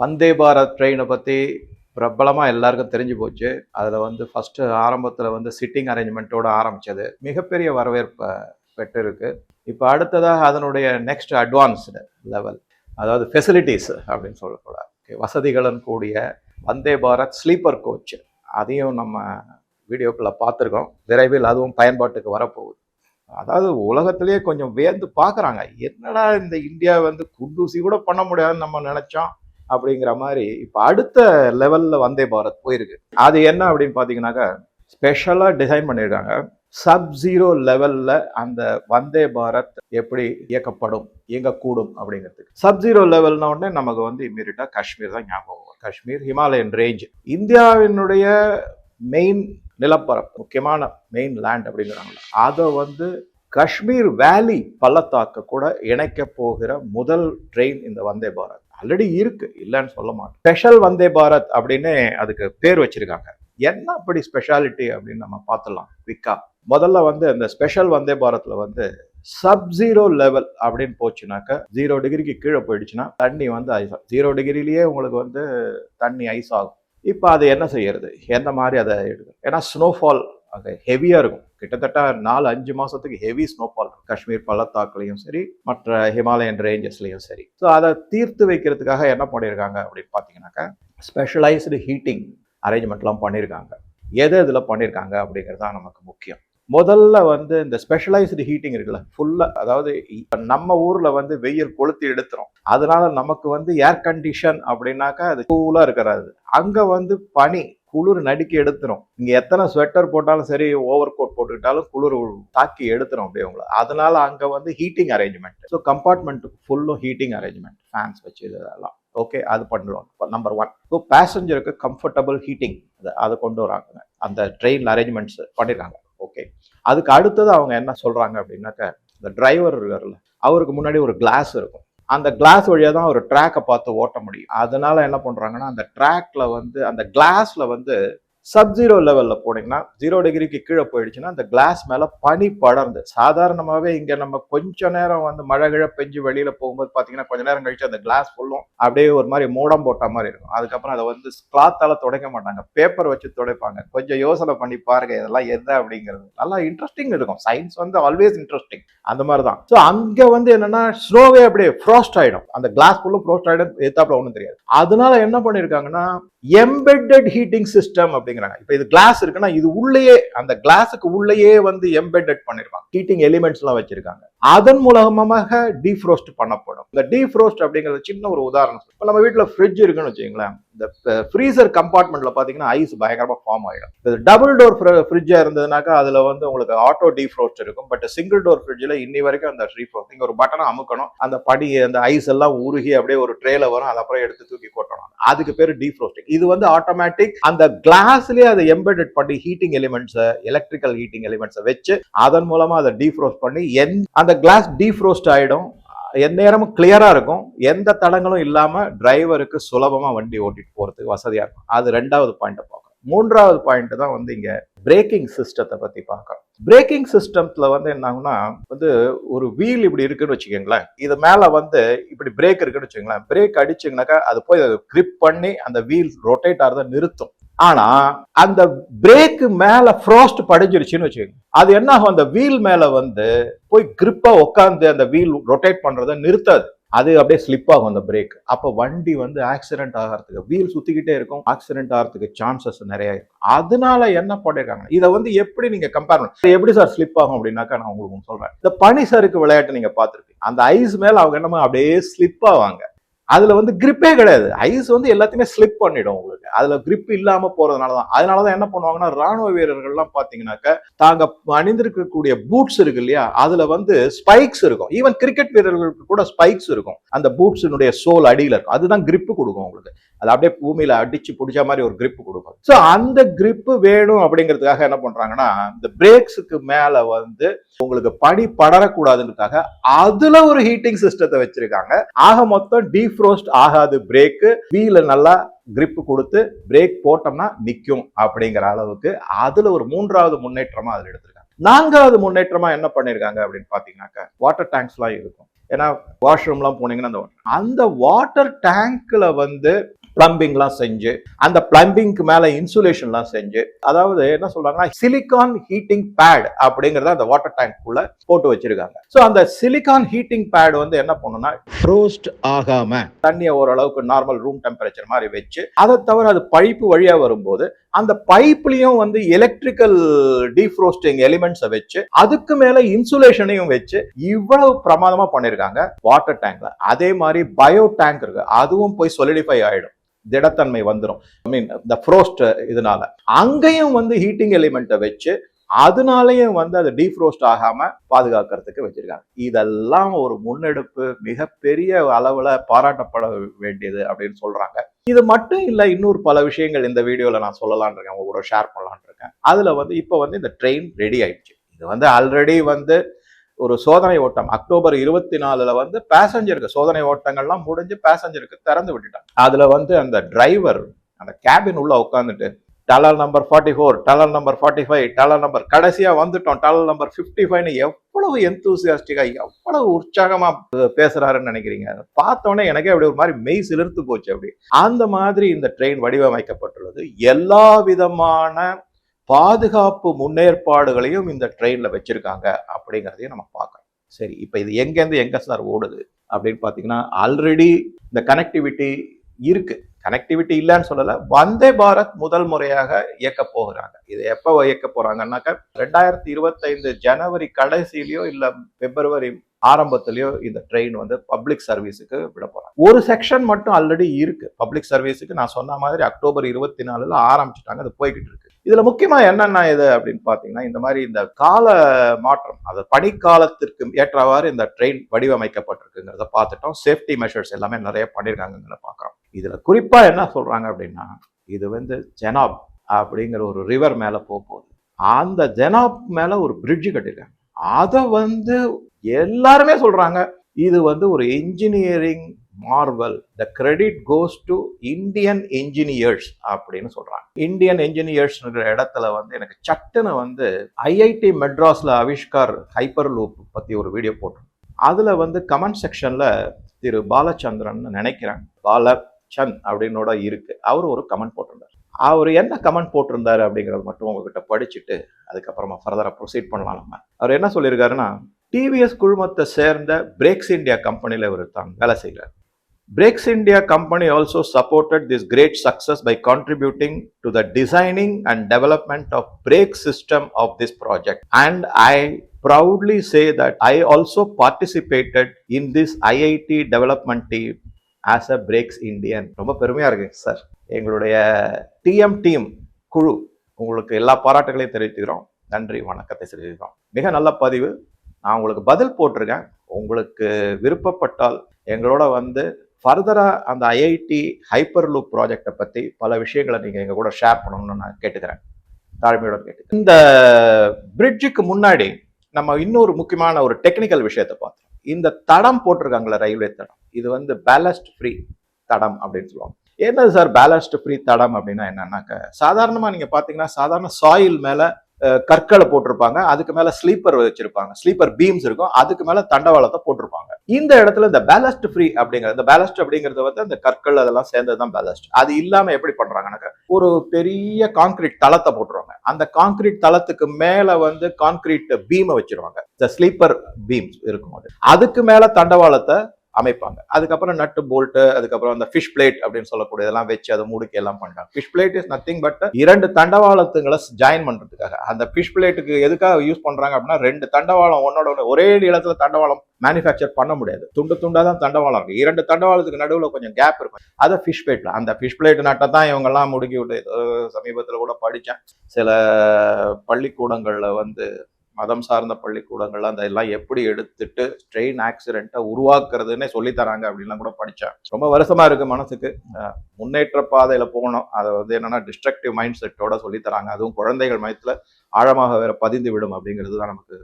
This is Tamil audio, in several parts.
வந்தே பாரத் ட்ரெயினை பற்றி பிரபலமாக எல்லாருக்கும் தெரிஞ்சு போச்சு. அதில் வந்து ஃபஸ்ட்டு ஆரம்பத்தில் வந்து சிட்டிங் அரேஞ்ச்மெண்ட்டோட ஆரம்பித்தது மிகப்பெரிய வரவேற்பை பெற்றிருக்கு. இப்போ அடுத்ததாக அதனுடைய நெக்ஸ்ட் அட்வான்ஸ்டு லெவல் அதாவது ஃபெசிலிட்டிஸ் அப்படின்னு சொல்லக்கூடாது. Okay, வசதிகளுடன் கூடிய வந்தே பாரத் ஸ்லீப்பர் கோச் அதையும் நம்ம வீடியோக்குள்ளே பார்த்துருக்கோம். விரைவில் அதுவும் பயன்பாட்டுக்கு வரப்போகுது. அதாவது உலகத்திலேயே கொஞ்சம் வியந்து பார்க்குறாங்க. என்னடா இந்த இந்தியா வந்து குண்டூசி கூட பண்ண முடியாதுன்னு நம்ம நினச்சோம். அப்படிங்கிற மாதிரி இப்போ அடுத்த லெவலில் வந்தே பாரத் போயிருக்கு. அது என்ன அப்படின்னு பார்த்தீங்கன்னாக்கா ஸ்பெஷலாக டிசைன் பண்ணியிருக்காங்க சப் ஜீரோ லெவலில் அந்த வந்தே பாரத் எப்படி இயக்கப்படும் இயங்கக்கூடும் அப்படிங்கிறதுக்கு. சப் ஜீரோ லெவல்னா உடனே நமக்கு வந்து இம்மீடியட்டாக காஷ்மீர் தான் ஞாபகம் வரும். காஷ்மீர் ஹிமாலயன் ரேஞ்ச் இந்தியாவினுடைய மெயின் நிலப்பரப்பு முக்கியமான மெயின் லேண்ட் அப்படிங்கிறாங்களா அதை வந்து காஷ்மீர் வேலி பள்ளத்தாக்க கூட இணைக்க போகிற முதல் ட்ரெயின் இந்த வந்தே பாரத். ஆல்ரெடி இருக்கு இல்லைன்னு சொல்ல மாட்டோம். ஸ்பெஷல் வந்தே பாரத் அப்படின்னு அதுக்கு பேர் வச்சிருக்காங்க. என்ன அப்படி ஸ்பெஷாலிட்டி அப்படின்னு நம்ம பார்த்துடலாம் குவிக்கா முதல்ல வந்து அந்த ஸ்பெஷல் வந்தே பாரத்ல வந்து சப் ஜீரோ லெவல் அப்படின்னு போச்சுனாக்க ஜீரோ டிகிரிக்கு கீழே போயிடுச்சுன்னா தண்ணி வந்து ஐஸ் ஆகும் ஜீரோ டிகிரிலேயே உங்களுக்கு வந்து தண்ணி ஐஸ் ஆகும். இப்போ அது என்ன செய்யறது? எந்த மாதிரி அதை எடுக்கும் ஏன்னா ஸ்னோஃபால் அங்கே ஹெவியாக இருக்கும். கிட்டத்தட்ட நாலு அஞ்சு மாதத்துக்கு ஹெவி ஸ்னோஃபால் காஷ்மீர் பள்ளத்தாக்குலையும் சரி மற்ற ஹிமாலயன் ரேஞ்சஸ்லையும் சரி. ஸோ அதை தீர்த்து வைக்கிறதுக்காக என்ன பண்ணியிருக்காங்க அப்படின்னு பார்த்தீங்கன்னாக்கா ஸ்பெஷலைஸ்டு ஹீட்டிங் அரேஞ்ச்மெண்ட்லாம் பண்ணியிருக்காங்க எது இதில் பண்ணியிருக்காங்க அப்படிங்கிறது தான் நமக்கு முக்கியம். முதல்ல வந்து இந்த ஸ்பெஷலைஸ்டு ஹீட்டிங் இருக்குல்ல ஃபுல்லாக அதாவது நம்ம ஊரில் வந்து வெயில் கொளுத்தி எடுத்துரும். அதனால நமக்கு வந்து ஏர் கண்டிஷன் அப்படின்னாக்கா அது கூலாக இருக்கிறாது. அங்கே வந்து பனி குளிர் நடுக்கி எடுத்துரும். இங்க எத்தனை ஸ்வெட்டர் போட்டாலும் சரி ஓவர் கோட் போட்டுக்கிட்டாலும் குளிர் தாக்கி எடுத்துரும் அப்படியே உங்களை. அதனால அங்க வந்து ஹீட்டிங் அரேஞ்ச்மெண்ட் ஸோ கம்பார்ட்மெண்ட்டுக்கு ஃபுல்லும் ஹீட்டிங் அரேஞ்ச்மெண்ட் ஃபேன்ஸ் வச்சு இதெல்லாம். ஓகே அது பண்ணுவாங்க நம்பர் ஒன் ஸோ பேசஞ்சருக்கு கம்ஃபர்டபுள் ஹீட்டிங் அதை அதை கொண்டு வராங்க. அந்த ட்ரெயின் அரேஞ்ச்மெண்ட்ஸ் பண்ணியிருக்காங்க ஓகே அதுக்கு அடுத்தது அவங்க என்ன சொல்றாங்க அப்படின்னாக்க இந்த டிரைவர் இருக்கார்ல அவருக்கு முன்னாடி ஒரு கிளாஸ் இருக்கும். அந்த கிளாஸ் வழியாக தான் ஒரு ட்ராக்கை பார்த்து ஓட்ட முடியும். அதனால என்ன பண்ணுறாங்கன்னா அந்த ட்ராக்ல வந்து அந்த கிளாஸ்ல வந்து சப் ஜீரோ லெவலில் போனீங்கன்னா ஜீரோ டிகிரிக்கு கீழே போயிடுச்சுன்னா அந்த கிளாஸ் மேலே பனி படர்ந்து சாதாரணமாகவே இங்கே நம்ம கொஞ்ச நேரம் வந்து மழை கிழ பெஞ்சு வெளியில் போகும்போது பார்த்தீங்கன்னா கொஞ்ச நேரம் கழிச்சு அந்த கிளாஸ் ஃபுல்லும் அப்படியே ஒரு மாதிரி மூடம் போட்ட மாதிரி இருக்கும். அதுக்கப்புறம் அதை வந்து கிளாத்தால் துடைக்க மாட்டாங்க. பேப்பர் வச்சு துடைப்பாங்க. கொஞ்சம் யோசனை பண்ணி பாருங்க இதெல்லாம் எது அப்படிங்கிறது. நல்லா இன்ட்ரெஸ்டிங் இருக்கும். சயின்ஸ் வந்து ஆல்வேஸ் இன்ட்ரெஸ்டிங் அந்த மாதிரி தான் ஸோ அங்கே வந்து என்னன்னா ஸ்னோவே அப்படியே ஃப்ரோஸ்ட் ஆகிடும் அந்த கிளாஸ் ஃபுல்லும் ஃப்ரோஸ்ட் ஆகிடும் எத்தாப்புல ஒன்றும் தெரியாது. அதனால என்ன பண்ணியிருக்காங்கன்னா எம்பெட்டட் ஹீட்டிங் சிஸ்டம் அப்படிங்கிறாங்க. இப்போ இது கிளாஸ் இருக்குன்னா இது உள்ளேயே அந்த கிளாஸுக்கு உள்ளேயே வந்து எம்பெட்டட் பண்ணிருக்காங்க ஹீட்டிங் எலிமெண்ட்ஸ் எல்லாம் வச்சிருக்காங்க. அதன் மூலமாக டீஃப்ரோஸ்ட் பண்ணப்படும். இந்த டீஃப்ரோஸ்ட் அப்படிங்கிறது சின்ன ஒரு உதாரணம். இப்போ நம்ம வீட்டில் ஃப்ரிட்ஜ் இருக்குன்னு வச்சுங்களேன் இந்த ஃப்ரீசர் கம்பார்ட்மெண்ட்ல பாத்தீங்கன்னா ஐஸ் பயங்கரமாக ஃபார்ம் ஆகிடும் இந்த டபுள் டோர் ஃப்ரிட்ஜாக இருந்ததுனாக்கா அதுல வந்து உங்களுக்கு ஆட்டோ டீஃப்ரோஸ்ட் இருக்கும். பட் சிங்கிள் டோர் ஃப்ரிட்ஜில் இன்னி வரைக்கும் அந்த டீஃப்ரோஸ்ட் நீங்கள் ஒரு பட்டனை அமுக்கணும். அந்த படி அந்த ஐஸ் எல்லாம் உருகி அப்படியே ஒரு ட்ரேல வரும். அது அப்புறம் எடுத்து தூக்கி கொட்டணும். அதுக்கு பேர் டீஃப்ரோஸ்டிங் இது வந்து ஆட்டோமேட்டிக் அந்த கிளாஸ்லேயே அதை எம்பெடட் பண்ணி ஹீட்டிங் எலிமெண்ட்ஸை எலக்ட்ரிக்கல் ஹீட்டிங் எலிமெண்ட்ஸை வச்சு அதன் மூலமாக அதை டீஃப்ரோஸ்ட் பண்ணி என் அந்த கிளாஸ் டீஃப்ரோஸ்ட் ஆகிடும் எந்நேரமும் கிளியராக இருக்கும். எந்த தடங்களும் இல்லாமல் டிரைவருக்கு சுலபமாக வண்டி ஓட்டிட்டு போகிறதுக்கு வசதியாக இருக்கும். அது ரெண்டாவது பாயிண்ட்டை பார்க்கணும் மூன்றாவது பாயிண்ட் தான் வந்து இங்கே பிரேக்கிங் சிஸ்டத்தை பற்றி பார்க்கறோம். பிரேக்கிங் சிஸ்டத்தில் வந்து என்னாகும்னா வந்து ஒரு வீல் இப்படி இருக்குன்னு வச்சுக்கோங்களேன். இது மேலே வந்து இப்படி பிரேக் இருக்குன்னு வச்சுக்கோங்களேன். பிரேக் அடிச்சிங்கனாக்கா அது போய் கிரிப் பண்ணி அந்த வீல் ரொட்டேட் ஆகிறத நிறுத்தும். ஆனா அந்த பிரேக்கு மேல ஃப்ரோஸ்ட் படிஞ்சிருச்சுன்னு வச்சுக்கோங்க. அது என்ன ஆகும் அந்த வீல் மேல வந்து போய் கிரிப்பா உட்காந்து அந்த வீல் ரொட்டேட் பண்றதை நிறுத்தாது. அது அப்படியே ஸ்லிப் ஆகும் அந்த பிரேக் அப்போ வண்டி வந்து ஆக்சிடென்ட் ஆகிறதுக்கு வீல் சுத்திக்கிட்டே இருக்கும் ஆக்சிடென்ட் ஆகிறதுக்கு சான்சஸ் நிறைய இருக்கும் அதனால என்ன பண்ணிருக்காங்க இதை வந்து எப்படி நீங்க கம்பேர் பண்ண எப்படி சார் ஸ்லிப் ஆகும் அப்படின்னாக்கா நான் உங்களுக்கு சொல்றேன். இந்த பனி சறுக்கு விளையாட்டு நீங்க பார்த்துருப்பீங்க. அந்த ஐஸ் மேல அவங்க என்னமோ அப்படியே ஸ்லிப் ஆவாங்க. அதுல வந்து கிரிப்பே கிடையாது. ஐஸ் வந்து எல்லாத்தையுமே ஸ்லிப் பண்ணிடும் உங்களுக்கு. அதுல கிரிப் இல்லாம போறதுனால தான் அதனால தான் என்ன பண்ணுவாங்கன்னா ராணுவ வீரர்கள்லாம் பாத்தீங்கன்னாக்க தாங்க அணிந்திருக்கக்கூடிய பூட்ஸ் இருக்கு இல்லையா? அதுல வந்து ஸ்பைக்ஸ் இருக்கும். ஈவன் கிரிக்கெட் வீரர்களுக்கு கூட ஸ்பைக்ஸ் இருக்கும். அந்த பூட்ஸினுடைய சோல் அடியில் இருக்கும். அதுதான் கிரிப்பு கொடுக்கும் உங்களுக்கு. அது அப்படியே பூமியில அடிச்சு பிடிச்ச மாதிரி ஒரு கிரிப் கொடுக்கும். ஸோ அந்த கிரிப்பு வேணும் அப்படிங்கிறதுக்காக என்ன பண்றாங்கன்னா இந்த பிரேக்ஸுக்கு மேல வந்து உங்களுக்கு பனி படரக்கூடாதுன்றதுக்காக அதுல ஒரு ஹீட்டிங் சிஸ்டத்தை வச்சிருக்காங்க. ஆக மொத்தம் டீஃப்ரோஸ்ட் ஆகாது பிரேக்கு வீல நல்லா கிரிப் கொடுத்து பிரேக் போட்டோம்னா நிற்கும் அப்படிங்கிற அளவுக்கு அதுல ஒரு மூன்றாவது முன்னேற்றமா அதில் எடுத்திருக்காங்க. நான்காவது முன்னேற்றமா என்ன பண்ணிருக்காங்க அப்படின்னு பாத்தீங்கன்னாக்கா வாட்டர் டேங்க்ஸ்லாம் இருக்கும். ஏன்னா வாஷ்ரூம்லாம் போனீங்கன்னா அந்த அந்த வாட்டர் டேங்க்ல வந்து பிளம்பிங்லாம் செஞ்சு அந்த பிளம்பிங்க்கு மேலே இன்சுலேஷன்லாம் செஞ்சு அதாவது என்ன சொல்றாங்கன்னா சிலிகான் ஹீட்டிங் பேட் அப்படிங்கிறத அந்த வாட்டர் டேங்க்குள்ள போட்டு வச்சிருக்காங்க. ஸோ அந்த சிலிகான் ஹீட்டிங் பேட் வந்து என்ன பண்ணுன்னா ஃப்ரோஸ்ட் ஆகாம தண்ணியை ஓரளவுக்கு நார்மல் ரூம் டெம்பரேச்சர் மாதிரி வச்சு அதை தவிர அது பைப்பு வழியாக வரும்போது அந்த பைப்லயும் வந்து எலக்ட்ரிக்கல் டீஃப்ரோஸ்டிங் எலிமெண்ட்ஸை வச்சு அதுக்கு மேல இன்சுலேஷனையும் வச்சு இவ்வளவு பிரமாதமா பண்ணிருக்காங்க வாட்டர் டேங்க்ல அதே மாதிரி பயோ டேங்க் இருக்கு அதுவும் போய் சொலிடிஃபை ஆயிடும். திடத்தன்மை வந்துடும் ஐ மீன் இந்த ஃப்ரோஸ்ட் இதனால. அங்கேயும் வந்து ஹீட்டிங் எலிமெண்ட்டை வச்சு அதனாலயும் வந்து அது டீஃப்ரோஸ்ட் ஆகாம பாதுகாக்கிறதுக்கு வச்சிருக்காங்க. இதெல்லாம் ஒரு முன்னெடுப்பு மிகப்பெரிய அளவுல பாராட்டப்பட வேண்டியது அப்படின்னு சொல்றாங்க. இது மட்டும் இல்ல இன்னொரு பல விஷயங்கள் இந்த வீடியோல நான் சொல்லலான் இருக்கேன். உங்க கூட ஷேர் பண்ணலான் இருக்கேன். அதுல வந்து இப்போ வந்து இந்த ட்ரெயின் ரெடி ஆயிடுச்சு. இது வந்து ஆல்ரெடி வந்து ஒரு சோதனை ஓட்டம். அக்டோபர் இருபத்தி நாலுல வந்து பேசஞ்சருக்கு சோதனை ஓட்டங்கள்லாம் முடிஞ்சு பேசஞ்சருக்கு திறந்து விட்டுட்டாங்க அதுல வந்து அந்த டிரைவர் அந்த கேபின் உள்ள உட்காந்துட்டு டலர் நம்பர் ஃபார்ட்டி ஃபோர் டலர் நம்பர் ஃபார்ட்டி ஃபைவ் டலர் நம்பர் கடைசியா வந்துட்டோம். டலர் நம்பர் ஃபிஃப்டி ஃபைவ்னு எவ்வளவு எந்தூசியாஸ்டிக்கா எவ்வளவு உற்சாகமா பேசுறாருன்னு நினைக்கிறீங்க? பார்த்தோன்னே எனக்கே அப்படி ஒரு மாதிரி மெய் சிலிர்த்து போச்சு அப்படி. அந்த மாதிரி இந்த ட்ரெயின் வடிவமைக்கப்பட்டுள்ளது. எல்லா விதமான பாதுகாப்பு முன்னேற்பாடுகளையும் இந்த ட்ரெயினில் வச்சிருக்காங்க அப்படிங்கிறதையும் நம்ம பார்க்குறோம் சரி இப்போ இது எங்கேருந்து எங்கே சார் ஓடுது அப்படின்னு பார்த்தீங்கன்னா ஆல்ரெடி இந்த கனெக்டிவிட்டி இருக்குது கனெக்டிவிட்டி இல்லைன்னு சொல்லலை வந்தே பாரத் முதல் முறையாக இயக்க போகிறாங்க. இது எப்போ இயக்க போகிறாங்கன்னாக்கா ரெண்டாயிரத்தி இருபத்தைந்து ஜனவரி கடைசியிலையோ இல்லை பிப்ரவரி ஆரம்பத்திலயோ இந்த ட்ரெயின் வந்து பப்ளிக் சர்வீஸுக்கு விட போறாங்க. ஒரு செக்ஷன் மட்டும் ஆல்ரெடி இருக்கு. பப்ளிக் சர்வீஸுக்கு நான் சொன்ன மாதிரி அக்டோபர் இருபத்தி நாலுல ஆரம்பிச்சிட்டாங்க. அது போய்கிட்டு இருக்கு. இதுல முக்கியமா என்னென்ன இது அப்படின்னு பாத்தீங்கன்னா இந்த மாதிரி இந்த கால மாற்றம் அது பனிக்காலத்திற்கு ஏற்றவாறு இந்த ட்ரெயின் வடிவமைக்கப்பட்டிருக்குங்கிறத பார்த்துட்டோம். சேஃப்டி மெஷர்ஸ் எல்லாமே நிறைய பண்ணியிருக்காங்கிறத பார்க்குறோம். இதுல குறிப்பா என்ன சொல்றாங்க அப்படின்னா இது வந்து ஜெனாப் அப்படிங்கிற ஒரு ரிவர் மேல போக போகுது. அந்த ஜெனாப் மேல ஒரு பிரிட்ஜ் கட்டிருக்காங்க. அதை வந்து எல்லாருமே சொல்றாங்க. இது வந்து ஒரு engineering marvel the credit goes to Indian engineers அப்படின்னு சொல்றாங்க. இந்தியன் இன்ஜினியர்ஸ்ங்கிற இடத்துல வந்து எனக்கு சட்டுன்னு வந்து ஐஐடி மெட்ராஸ்ல ஆவிஷ்கார் ஹைப்பர் லூப் பத்தி ஒரு வீடியோ போட்டோம் அதுல வந்து கமெண்ட் செக்ஷன்ல திரு பாலச்சந்திரன் நினைக்கிறேன். பாலச்சந்த் அப்படின்னோட இருக்கு. அவர் ஒரு கமெண்ட் போட்டிருந்தார். அவர் என்ன கமெண்ட் போட்டிருந்தாரு அப்படிங்கிறது மட்டும் உங்ககிட்ட படிச்சுட்டு அதுக்கப்புறமா ஃபர்தராக ப்ரொசீட் பண்ணலாம் நம்ம. அவர் என்ன சொல்லியிருக்காருன்னா டிவிஎஸ் குழுமத்தை சேர்ந்த பிரேக்ஸ் இண்டியா கம்பெனியில் இவர் தான் வேலை செய்கிறார் Brakes India company also supported this great success by contributing to the designing and development of brake system of this project and I proudly say that I also participated in this IIT development team as a Breaks Indian. ரொம்ப பெருமையா இருக்கு சார் எங்களுடைய டிஎம் டீம் குழு உங்களுக்கு எல்லா பாராட்டுகளையும் தெரிவித்துக்கிறோம். நன்றி வணக்கத்தை தெரிவிக்கிறோம் மிக நல்ல பதிவு. நான் உங்களுக்கு பதில் போட்டிருக்கேன். உங்களுக்கு விருப்பப்பட்டால் எங்களோட வந்து ஃபர்தராக அந்த ஐஐடி ஹைப்பர் லூப் ப்ராஜெக்டை பற்றி பல விஷயங்களை நீங்கள் எங்கள் கூட ஷேர் பண்ணணும்னு நான் கேட்டுக்கிறேன். தாழ்மையோட கேட்டு இந்த பிரிட்ஜுக்கு முன்னாடி நம்ம இன்னொரு முக்கியமான ஒரு டெக்னிக்கல் விஷயத்தை பார்த்தோம் இந்த தடம் போட்டிருக்காங்களே ரயில்வே தடம். இது வந்து பேலஸ்ட் ஃப்ரீ தடம் அப்படின்னு சொல்லுவாங்க. என்னது சார் பேலஸ்ட் ஃப்ரீ தடம் அப்படின்னா என்னன்னாக்க சாதாரணமாக நீங்கள் பார்த்தீங்கன்னா சாதாரண சாயில் மேலே கற்களை போட்டிருப்பாங்க. அதுக்கு மேலே ஸ்லீப்பர் வச்சிருப்பாங்க. ஸ்லீப்பர் பீம்ஸ் இருக்கும். அதுக்கு மேலே தண்டவாளத்தை போட்டிருப்பாங்க. இந்த இடத்துல இந்த பேலஸ்ட் ஃப்ரீ அப்படிங்கிறது இந்த பேலஸ்ட் அப்படிங்கிறது வந்து அந்த கற்கள் அதெல்லாம் சேர்ந்தது தான் பேலஸ்ட் அது இல்லாமல் எப்படி பண்ணுறாங்கனாக்க ஒரு பெரிய கான்கிரீட் தளத்தை போட்டுருவாங்க. அந்த கான்கிரீட் தளத்துக்கு மேலே வந்து கான்கிரீட் பீமை வச்சிருவாங்க. இந்த ஸ்லீப்பர் பீம்ஸ் இருக்கும் அது அதுக்கு மேலே தண்டவாளத்தை அமைப்பாங்க. அதுக்கப்புறம் நட்டு போல்ட்டு அதுக்கப்புறம் அந்த ஃபிஷ் பிளேட் அப்படின்னு சொல்லக்கூடியதெல்லாம் வச்சு அதை முடுக்கி எல்லாம் பண்றாங்க. Fish plate is nothing but இரண்டு தண்டவாளத்துங்களை ஜாயின் பண்ணுறதுக்காக அந்த ஃபிஷ் பிளேட்டுக்கு எதுக்காக யூஸ் பண்ணுறாங்க அப்படின்னா ரெண்டு தண்டவாளம் ஒன்னோட ஒன்று ஒரே இடத்துல தண்டவாளம் மேனுஃபேக்சர் பண்ண முடியாது. துண்டு துண்டாக தான் தண்டவாளம் இருக்கு. இரண்டு தண்டவாளத்துக்கு நடுவில் கொஞ்சம் கேப் இருக்கும். அதை ஃபிஷ் பிளேட்ல அந்த ஃபிஷ் பிளேட் நட்டை தான் இவங்கெல்லாம் முடுக்கி விட்டு சமீபத்தில் கூட படித்தேன் சில பள்ளிக்கூடங்களில் வந்து மதம் சார்ந்த பள்ளிக்கூடங்கள்ல அந்த எல்லாம் எப்படி எடுத்துட்டு ட்ரெயின் ஆக்சிடென்ட்டை உருவாக்குறதுன்னே சொல்லித்தராங்க அப்படின்லாம் கூட படித்தேன் ரொம்ப வருஷமா இருக்கு மனசுக்கு. முன்னேற்ற பாதையில போகணும். அதை வந்து என்னன்னா டிஸ்ட்ரக்டிவ் மைண்ட் செட்டோட சொல்லித்தராங்க. அதுவும் குழந்தைகள் மையத்துல ஆழமாக வேற பதிந்து விடும் அப்படிங்கிறது தான் நமக்கு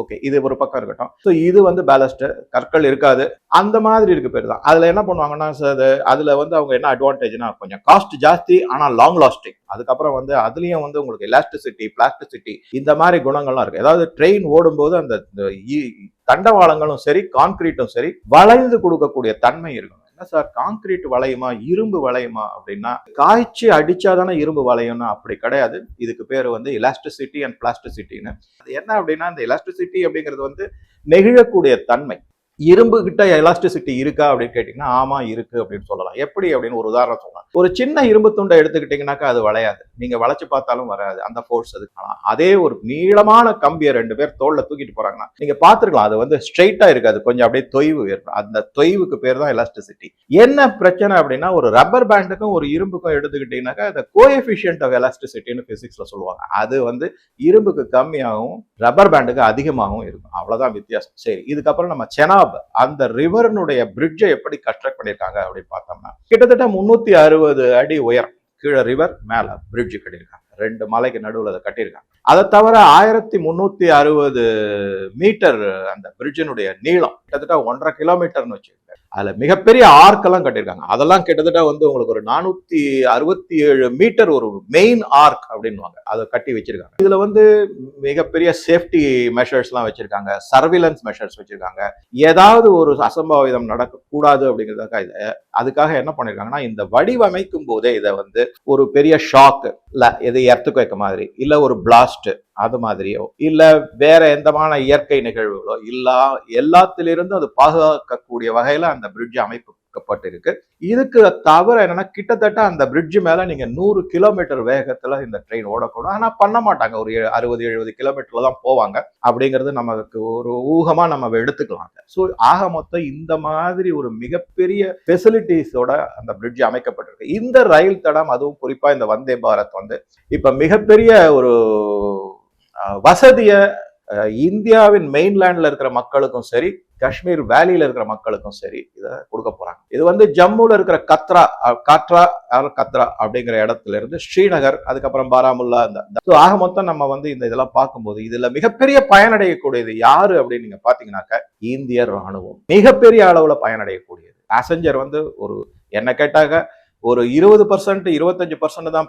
ஓகே இது ஒரு பக்கம் இருக்கட்டும். ஸோ இது வந்து பேலஸ்ட்டு கற்கள் இருக்காது. அந்த மாதிரி இருக்கு பேர் தான். அதில் என்ன பண்ணுவாங்கன்னா சார் அது அதில் வந்து அவங்க என்ன அட்வான்டேஜ்னா கொஞ்சம் காஸ்ட் ஜாஸ்தி ஆனால் லாங் லாஸ்டிங் அதுக்கப்புறம் வந்து அதுலேயும் வந்து உங்களுக்கு எலாஸ்டிசிட்டி பிளாஸ்டிசிட்டி இந்த மாதிரி குணங்கள்லாம் இருக்கு. அதாவது ட்ரெயின் ஓடும்போது அந்த இந்த தண்டவாளங்களும் சரி கான்கிரீட்டும் சரி வளைந்து கொடுக்கக்கூடிய தன்மை இருக்கணும். சார்? காங்கிரீட் வளையுமா? இரும்பு வளையுமா? அப்படின்னா காய்ச்சி அடிச்சாதானே இரும்பு வளையும்னா? அப்படி கிடையாது. இதுக்கு பேர் வந்து எலாஸ்டிசிட்டி அண்ட் பிளாஸ்டிசிட்டின்னு அது என்ன அப்படின்னா இந்த எலாஸ்டிசிட்டி அப்படிங்கிறது வந்து நெகிழக்கூடிய தன்மை. இரும்பு கிட்ட எலாஸ்டிசிட்டி இருக்கா அப்படின்னு கேட்டிங்கன்னா ஆமா இருக்கு அப்படின்னு சொல்லலாம். எப்படி அப்படின்னு ஒரு உதாரணம் சொல்லலாம். ஒரு சின்ன இரும்பு துண்டை எடுத்துக்கிட்டீங்கன்னாக்கா அது வளையாது. நீங்க வளைச்சு பார்த்தாலும் வராது. அந்த ஃபோர்ஸ் அதுக்கு காணலாம். அதே ஒரு நீளமான கம்பியை ரெண்டு பேர் தோல்ல தூக்கிட்டு போறாங்கன்னா நீங்க பார்த்துருக்கலாம் அது வந்து ஸ்ட்ரெயிட்டாக இருக்காது. கொஞ்சம் அப்படியே தொய்வு ஏற்படும். அந்த தொய்வுக்கு பேர் தான் எலாஸ்டிசிட்டி என்ன பிரச்சனை அப்படின்னா ஒரு ரப்பர் பேண்டுக்கும் ஒரு இரும்புக்கும் எடுத்துக்கிட்டிங்கனாக்கா இந்த கோஎஃபிஷியன்ட் ஆஃப் எலாஸ்டிசிட்டின்னு ஃபிசிக்ஸில் சொல்லுவாங்க. அது வந்து இரும்புக்கு கம்மியாகவும் ரப்பர் பேண்டுக்கு அதிகமாகவும் இருக்கும். அவ்வளோதான் வித்தியாசம். சரி இதுக்கப்புறம் நம்ம செனாப் அந்த ரிவர்னுடைய பிரிட்ஜை எப்படி கன்ஸ்ட்ரக்ட் பண்ணியிருக்காங்க அப்படின்னு பார்த்தோம்னா கிட்டத்தட்ட முன்னூத்தி அறுபது அடி உயரம் கீழே ரிவர் மேல பிரிட்ஜ் கட்டியிருக்காங்க. ரெண்டு மலைக்கு நடுவில் அதை கட்டியிருக்காங்க. அதை தவிர ஆயிரத்தி முன்னூத்தி அறுபது மீட்டர் அந்த பிரிட்ஜினுடைய நீளம் கிட்டத்தட்ட ஒன்றரை கிலோமீட்டர்னு வச்சு அதில் மிகப்பெரிய ஆர்க்கெல்லாம் கட்டியிருக்காங்க. அதெல்லாம் கிட்டத்தட்ட வந்து உங்களுக்கு ஒரு நானூற்றி அறுபத்தி ஏழு மீட்டர் ஒரு மெயின் ஆர்க் அப்படின்வாங்க அதை கட்டி வச்சிருக்காங்க. இதில் வந்து மிகப்பெரிய சேஃப்டி மெஷர்ஸ்லாம் வச்சுருக்காங்க. சர்விலன்ஸ் மெஷர்ஸ் வச்சுருக்காங்க. ஏதாவது ஒரு அசம்பாவிதம் நடக்கக்கூடாது அப்படிங்கிறதுக்காக இதை அதுக்காக என்ன பண்ணிருக்காங்கன்னா இந்த வடிவமைக்கும் போதே இதை வந்து ஒரு பெரிய ஷாக் இல்ல எது எர்த்துக்கு வைக்க மாதிரி இல்ல ஒரு பிளாஸ்ட் அது மாதிரியோ இல்ல வேற எந்தமான இயற்கை நிகழ்வுகளோ இல்லா எல்லாத்திலிருந்தும் அது பாதுகாக்கக்கூடிய வகையில அந்த பிரிட்ஜ் அமைப்பு அமைக்கப்பட்டிருக்கு இதுக்கு தவிர என்னன்னா கிட்டத்தட்ட அந்த பிரிட்ஜ் மேல நீங்க நூறு கிலோமீட்டர் வேகத்துல இந்த ட்ரெயின் ஓடக்கூடும். ஆனா பண்ண மாட்டாங்க. ஒரு அறுபது எழுபது கிலோமீட்டர்ல தான் போவாங்க. அப்படிங்கிறது நமக்கு ஒரு ஊகமா நம்ம எடுத்துக்கலாம் ஸோ ஆக மொத்தம் இந்த மாதிரி ஒரு மிகப்பெரிய ஃபெசிலிட்டிஸோட அந்த பிரிட்ஜ் அமைக்கப்பட்டிருக்கு. இந்த ரயில் தடம் அதுவும் குறிப்பா இந்த வந்தே பாரத் வந்து இப்ப மிகப்பெரிய ஒரு வசதியை இந்தியாவின் மெயின்லேண்டில் இருக்கிற மக்களுக்கும் சரி காஷ்மீர் வேலியில் இருக்கிற மக்களுக்கும் சரி இதை கொடுக்க போகிறாங்க இது வந்து ஜம்முவில் இருக்கிற கத்ரா காட்ரா கத்ரா அப்படிங்கிற இடத்துல இருந்து ஸ்ரீநகர் அதுக்கப்புறம் பாராமுல்லா அந்த ஆக மொத்தம் நம்ம வந்து இந்த இதெல்லாம் பார்க்கும்போது இதில் மிகப்பெரிய பயனடையக்கூடியது யாரு அப்படின்னு நீங்க பாத்தீங்கன்னாக்க இந்திய ராணுவம். மிகப்பெரிய அளவில் பயனடையக்கூடியது. பேசஞ்சர் வந்து ஒரு என்ன கேட்டாக்க ஒரு இருபது பர்சன்ட் இருபத்தஞ்சு பர்சன்ட் தான்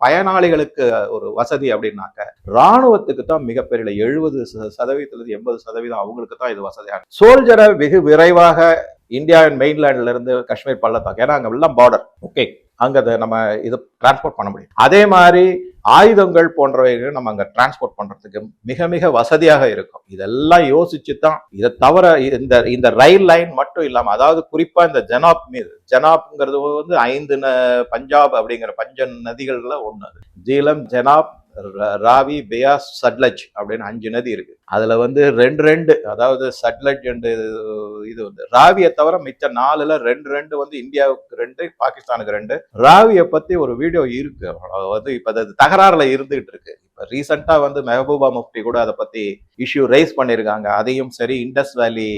பயனாளிகளுக்கு ஒரு வசதி அப்படின்னாக்க ராணுவத்துக்கு தான் மிகப்பெரிய எழுபது சதவீதத்திலிருந்து எண்பது சதவீதம் அவங்களுக்கு தான் இது வசதியாக சோல்ஜரை வெகு விரைவாக இந்தியாவின் மெயின்லேண்ட்ல இருந்து காஷ்மீர் பள்ளத்தாக்கு ஏன்னா அங்கே எல்லாம் பார்டர் ஓகே அங்கே அதை நம்ம இது டிரான்ஸ்போர்ட் பண்ண முடியும். அதே மாதிரி ஆயுதங்கள் போன்றவைகள் நம்ம அங்கே டிரான்ஸ்போர்ட் பண்ணுறதுக்கு மிக மிக வசதியாக இருக்கும். இதெல்லாம் யோசிச்சு தான் இதை தவிர இந்த இந்த ரயில் லைன் மட்டும் இல்லாமல் அதாவது குறிப்பாக இந்த ஜனாப் மீது ஜனாப்ங்கிறது வந்து ஐந்து ந- பஞ்சாப் அப்படிங்கிற பஞ்ச நதிகளில் ஒன்று அது. ஜீலம் ஜனாப் ராவி பியா சட்லஜ் அப்படின்னு அஞ்சு நதி இருக்கு. அதுல வந்து ரெண்டு ரெண்டு அதாவது சட்லஜ் அண்டு இது வந்து ராவியை தவிர மிச்ச நாலுல ரெண்டு ரெண்டு வந்து இந்தியாவுக்கு ரெண்டு பாகிஸ்தானுக்கு ரெண்டு. ராவியை பத்தி ஒரு வீடியோ இருக்கு. வந்து இப்ப அது தகராறுல இருந்துகிட்டு இருக்கு. ரீசெண்டாக வந்து மெஹபூபா முஃப்டி கூட அதை பற்றி இஷ்யூ ரைஸ் பண்ணியிருக்காங்க அதையும் சரி இண்டஸ் வேலி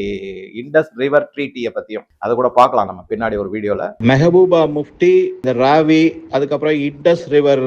இண்டஸ் ரிவர் ட்ரீட்டியை பற்றியும் அதை கூட பார்க்கலாம் நம்ம பின்னாடி ஒரு வீடியோவில் மெஹபூபா முஃப்டி இந்த ராவி அதுக்கப்புறம் இண்டஸ் ரிவர்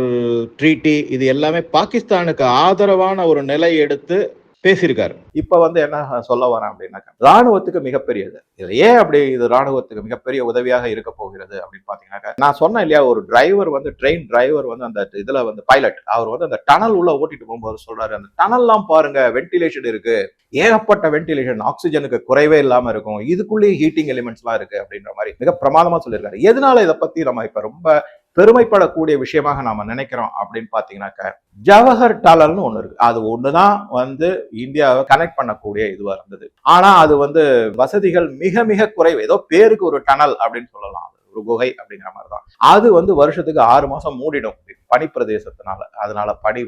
ட்ரீட்டி இது எல்லாமே பாகிஸ்தானுக்கு ஆதரவான ஒரு நிலை எடுத்து பேசியிருக்காரு. இப்போ வந்து என்ன சொல்ல வரேன் அப்படின்னாக்கா ராணுவத்துக்கு மிகப்பெரியது. இது ஏன் அப்படி இது ராணுவத்துக்கு மிகப்பெரிய உதவியாக இருக்க போகிறது அப்படின்னு பார்த்தீங்கன்னாக்கா நான் சொன்னேன் இல்லையா ஒரு டிரைவர் வந்து ட்ரெயின் டிரைவர் வந்து அந்த இதில் வந்து பைலட் அவர் வந்து அந்த டனல் உள்ள ஓட்டிட்டு போகும்போது சொல்றாரு அந்த டனல்லாம் பாருங்க வென்டிலேஷன் இருக்கு. ஏகப்பட்ட வென்டிலேஷன் ஆக்சிஜனுக்கு குறைவே இல்லாமல் இருக்கும். இதுக்குள்ளேயே ஹீட்டிங் எலிமெண்ட்ஸ்லாம் இருக்கு அப்படின்ற மாதிரி மிக பிரமாதமாக சொல்லியிருக்காரு. எதனால இதை பற்றி நம்ம இப்போ ரொம்ப பெருமைப்படக்கூடிய விஷயமாக நாம நினைக்கிறோம் அப்படின்னு பாத்தீங்கன்னாக்க ஜவஹர் டாலர்னு ஒண்ணு இருக்கு. அது ஒண்ணுதான் வந்து இந்தியாவை கனெக்ட் பண்ணக்கூடிய இதுவா இருந்தது. ஆனா அது வந்து வசதிகள் மிக மிக குறைவு. ஏதோ பேருக்கு ஒரு டனல் அப்படின்னு சொல்லலாம். ஒரு குகை அப்படிங்கிற மாதிரி தான் அது வந்து வருஷத்துக்கு ஆறு மாசம் மூடிடும் பனி பிரதேசத்தினால அதனால பனி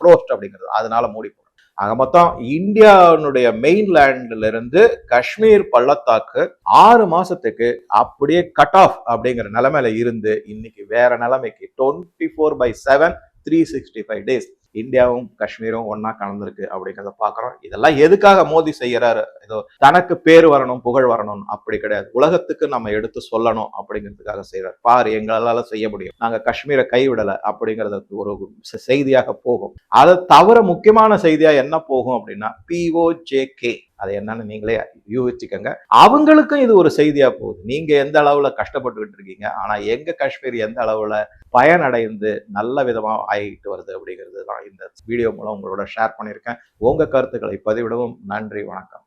ஃப்ரோஸ்ட் அப்படிங்கிறது. அதனால மூடி போடும் ஆக மொத்தம் இந்தியாவுடைய மெயின்லேண்ட்ல இருந்து காஷ்மீர் பள்ளத்தாக்கு ஆறு மாசத்துக்கு அப்படியே கட் ஆஃப் அப்படிங்கிற நிலைமையில இருந்து இன்னைக்கு வேற நிலைமைக்கு twenty four by seven three sixty five days இந்தியாவும் காஷ்மீரும் ஒன்னா கலந்துருக்கு அப்படிங்கிறத பாக்குறோம் இதெல்லாம் எதுக்காக மோடி செய்யறாரு? ஏதோ தனக்கு பேர் வரணும் புகழ் வரணும் அப்படி கிடையாது. உலகத்துக்கு நம்ம எடுத்து சொல்லணும் அப்படிங்கிறதுக்காக செய்யறாரு பாரு எங்களால செய்ய முடியும். நாங்க காஷ்மீரை கைவிடல அப்படிங்கறது ஒரு செய்தியாக போகும். அதை தவிர முக்கியமான செய்தியா என்ன போகும் அப்படின்னா பிஓஜேகே அது என்னன்னு நீங்களே யூகிச்சுக்கோங்க. அவங்களுக்கும் இது ஒரு செய்தியா போகுது. நீங்க எந்த அளவுல கஷ்டப்பட்டுக்கிட்டு இருக்கீங்க? ஆனால் எங்க காஷ்மீர் எந்த அளவுல பயனடைந்து நல்ல விதமாக ஆகிட்டு வருது அப்படிங்கிறது தான் இந்த வீடியோ மூலம் உங்களோட ஷேர் பண்ணியிருக்கேன். உங்க கருத்துக்களை பதிவிடவும் நன்றி வணக்கம்.